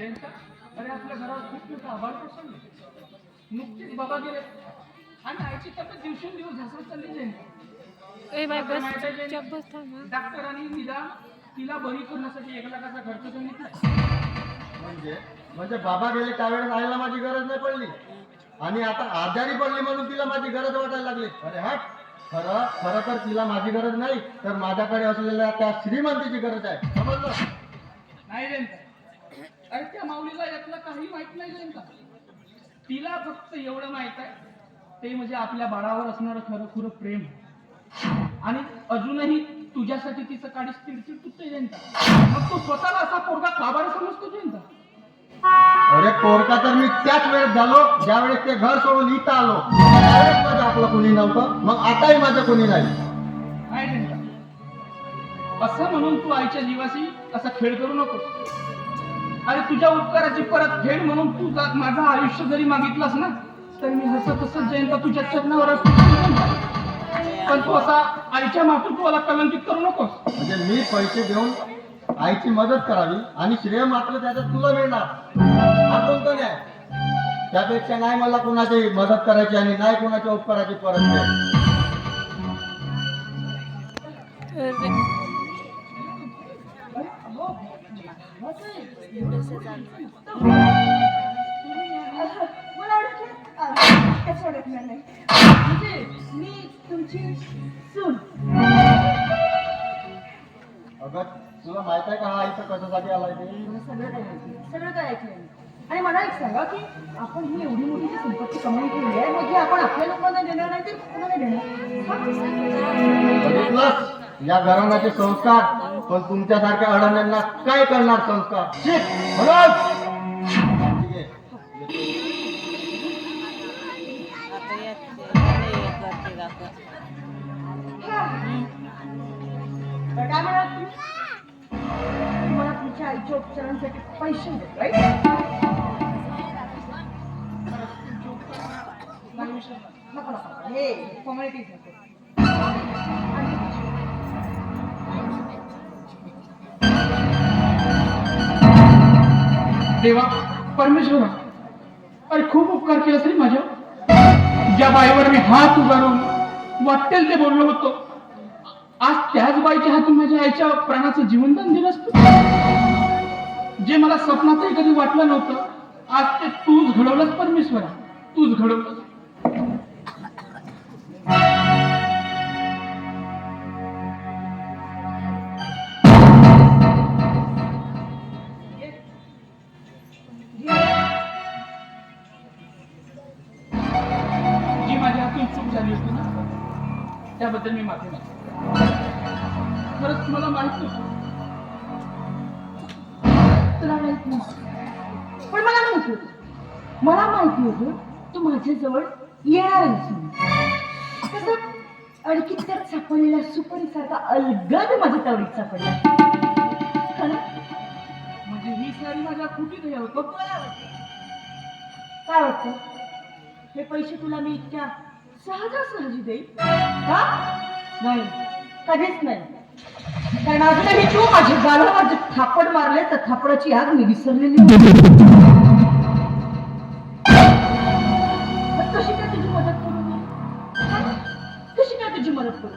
जयंता अरे आपल्या घरावर खूप मोठा आभार प्रसंग नुकतीच बाबा गेले. आणि आईची तब्येत दिवसेंदिवस झासत चालली जयंता. डॉक्टरांनी निदान तिला बरी करण्यासाठी एक लाखाचा खर्च सांगितला म्हणजे म्हणजे बाबा गेले त्यावेळेस आईला माझी गरज नाही पडली. आणि आता आजारी पडली म्हणून तिला माझी गरज वाटायला लागली. अरे हट खरं खरं तर तिला माझी गरज नाही तर माझ्याकडे असलेल्या त्या श्रीमंतीची गरज आहे. समजलं? नाही जयंता. अरे त्या माऊलीला यातलं काही माहीत नाही जयंता तिला फक्त एवढं माहीत आहे ते म्हणजे आपल्या बाळावर असणारं खरं खुरं प्रेम. आणि अजूनही तुझ्यासाठी तिचं काडीच तिडतीड तुटते जयंता मग तू स्वतःला असा पोरगा का बरं समजतो जयंता अरे पोरका तर मी त्याच वेळेस झालो ज्यावेळेस ते घर सोडून इथं आलो. त्यावेळेस माझं आपलं कोणी नव्हतं मग आताही माझं कोणी नाही. जयंता असं म्हणून तू आईच्या जीवाशी असा खेळ करू नकोस. अरे तुझ्या उपकाराची परत फेड म्हणून तू माझं आयुष्य जरी मागितलंस ना तर मी हसत हसत जयंता तुझ्या चरणावर असतो. पण तू असा आईच्या मातृत्वाला कलंकित करू नकोस. म्हणजे मी पैसे देऊन आईची मदत करावी आणि श्रेय मात्र त्याच्यात तुला मिळणार. हा कोणता न्याय? त्यापेक्षा नाही मला कोणाची मदत करायची आणि नाही कोणाच्या उपकाराची परत अरे मी तुमची सून अगं तुला माहीत आहे का हा इथं कशासाठी आलाय ते? सगळं काय माहिती? सगळं काय ऐकलं. आणि मला एक सांगा की आपण ही एवढी मोठी संपत्ती कमाई केली आहे मग ही आपण आपल्या लोकांना देणार नाही तर कोणाला देणार? या घराण्याचे संस्कार पण तुमच्यासारख्या अडण्यांना काय करणार संस्कार म्हणून. काय तुम्हाला तुमच्या आईच्या उपचारांसाठी पैसे देत हे देवा परमेश्वरा अरे खूप उपकार केला तरी माझ्या ज्या बाईवर मी हात उभारून वाटेल ते बोललो होतो. आज त्याच बाईच्या हातून माझ्या आईच्या प्राणाचं जीवनदान दिलं असत. जे मला स्वप्नातही कधी वाटलं नव्हतं आज ते तूच घडवलंस परमेश्वरा. तूच घडवलंस. त्याबद्दल मी माफी मागतो. खरंच मला माहीत नव्हतं. तुला माहीत पण मला माहिती होतं. मला माहिती होतं तू माझ्याजवळ येणार कसं अडकित्यात सापडलेला सुपारीसारखा अलगद माझ्या तावडीत सापडला. म्हणजे ही सारी माझ्या कुठे हे होतं काय वाटतं? हे पैसे तुला मी इतक्या सहजासहजी देईल का? नाही. कधीच नाही. कारण अजूनही तू माझ्या गालावर जे थापड मारले तर थापडाची आग मी विसरलेली नाही. मग कशी काय तुझी मदत करू मी? कशी काय तुझी मदत करू?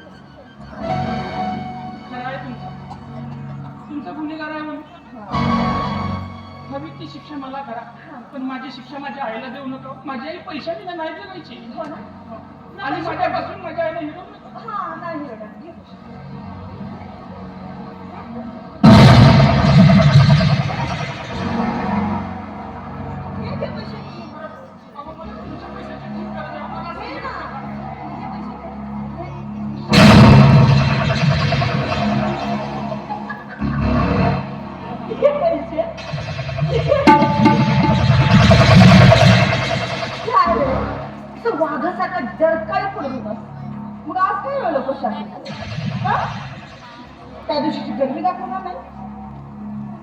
खरं आहे तुमचं. तुमचा गुन्हेगार आहे म्हणून. हवी ती शिक्षा मला करा. पण माझी शिक्षा माझ्या आईला देऊ नका. माझी आई पैशाने नाही जगायची. हो ना. आणि माझ्यापासून माझ्या आईला हिरवू नका हा नाही रडत. असं वाघासारखा डरकाळी बस मग आज काय वेळ लोक शांती त्या दिवशीची गर्मी दाखवणार नाही?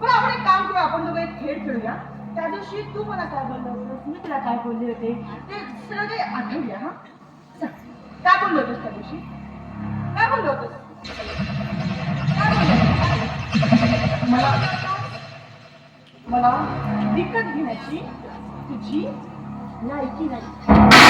पण आपण एक काम करूया आपण दोघं एक खेळ खेळूया. त्या दिवशी तू मला काय बोललं होतंस? मी तुला काय बोलले होते? ते सगळं काही आठवूया हा? काय बोललो होतंस त्या दिवशी? काय बोललो होतंस? काय बोललो मला मला विकत घेण्याची तुझी लायकी नाही.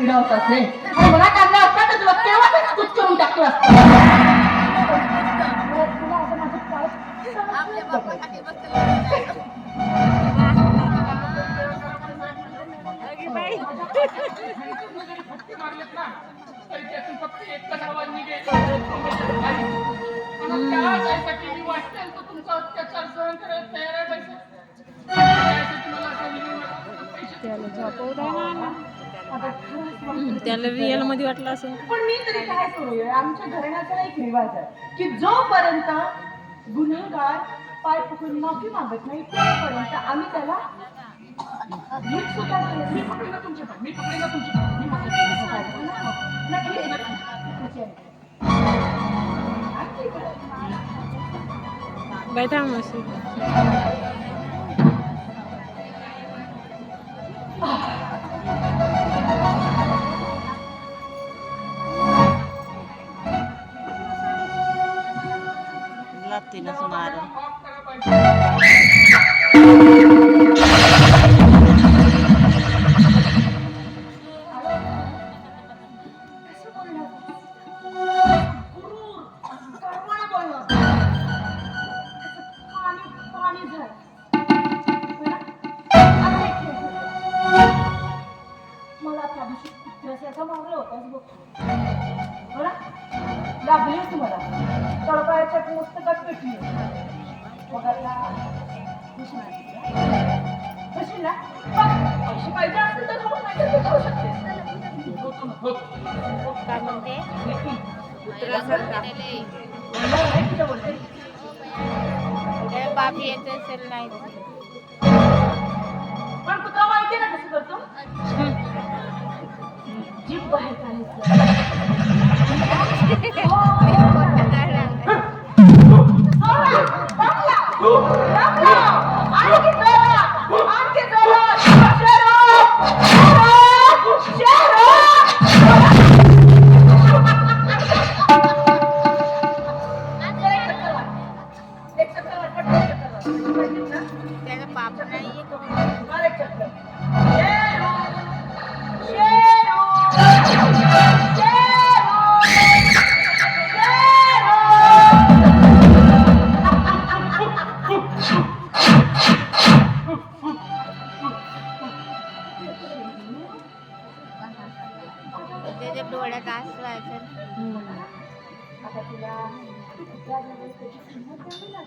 मामूलचा किडा होता असे मला काढला असता तर तुला? केव्हा कुच करून टाकलं तुमचा अत्याचार सहन करायला तयार आहे पैसे त्याला रिअलमध्ये वाटलं असं. पण मी तरी काय करूया? आमच्या घराण्याचा एक रिवाज आहे की जोपर्यंत गुन्हेगार पाय पकडून माफी मागत नाही तोपर्यंत आम्ही त्याला सुद्धा मी नाही. पकडे ना तुमचे पाय मी पकडे ना तुमचे पाय मी पकडे नक्की नक्की. తినసుమారం खुशी ना पैसे पाहिजे असेल तर हो नाही तर तू खाऊ शकतेस. होतो ना होतो काय म्हणते बाबी येत असेल नाही पण कुत्रा माहिती ना कसं करतो? जीभ बाहेर काढायचं. কিছু সম্ভব হবে না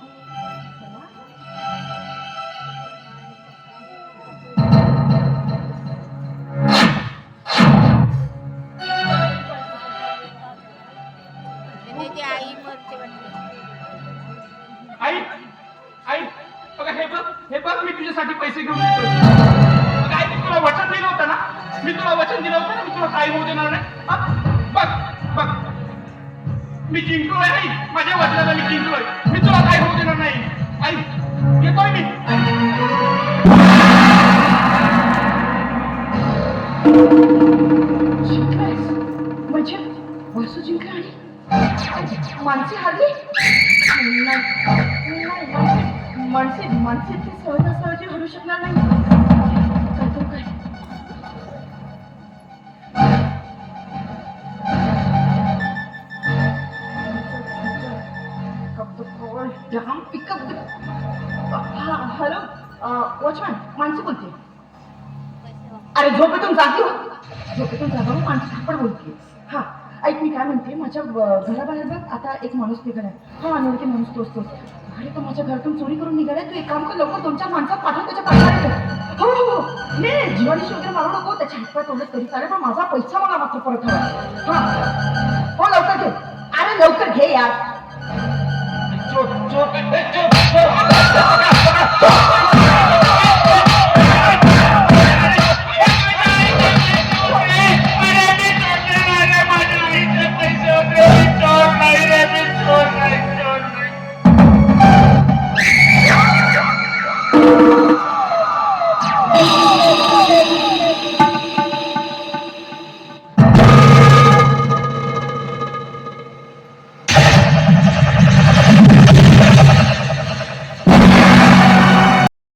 मी जिंकलो आई. माझ्या वडिलांना मी जिंकलोय. मी तुला काय होऊ देणार नाही. आई येतोय मी. जिंकलायस? म्हणजे वासू जिंकला आणि माणसे हरली? नाही माणसे- माणसे माणसे सहजासहजी हरू शकणार नाही माणसं बोलते अरे झोपेतून जागी हो झोपेतून जागा माणसं सापड बोलते हा ऐक मी काय म्हणते माझ्या घराबाहेर बघ आता एक माणूस निघालाय हा अनोळखी माणूस तोच तोच अरे तो माझ्या घरातून चोरी करून निघालाय तू एक काम कर लवकर दोन चार माणसं पाठव त्याच्या पाठवायचं हो हो हो नाही जीवानीशी वगैरे मारू नको त्याच्या हातपाय तोडत तरी चालेल पण माझा पैसा मला मात्र परत हवा हा हो लवकर घे अरे लवकर घे यार चोर चोर